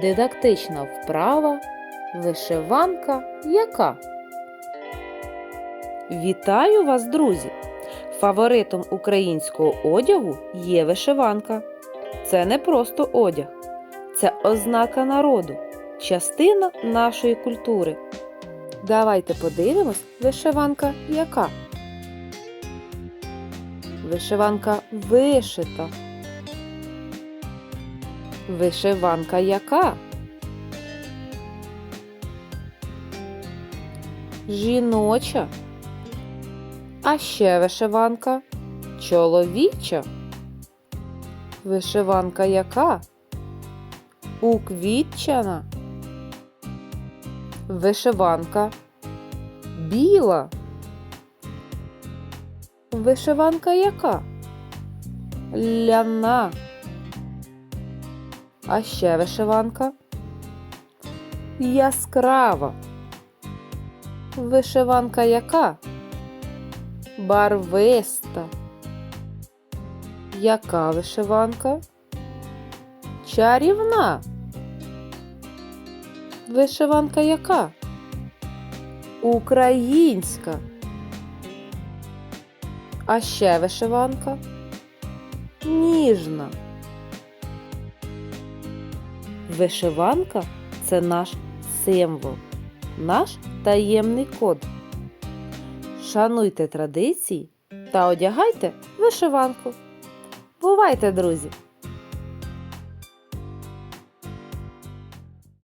Дидактична вправа вишиванка яка? Вітаю вас, друзі! Фаворитом українського одягу є вишиванка. Це не просто одяг, це ознака народу, частина нашої культури. Давайте подивимось, вишиванка яка. Вишиванка вишита. Вишиванка яка? Жіноча. А ще вишиванка чоловіча. Вишиванка яка? Уквітчана. Вишиванка біла. Вишиванка яка? Ляна. А ще вишиванка яскрава. Вишиванка яка? Барвиста. Яка вишиванка? Чарівна. Вишиванка яка? Українська. А ще вишиванка? Ніжна. Вишиванка це наш символ, наш таємний код. Шануйте традиції та одягайте вишиванку. Бувайте, друзі!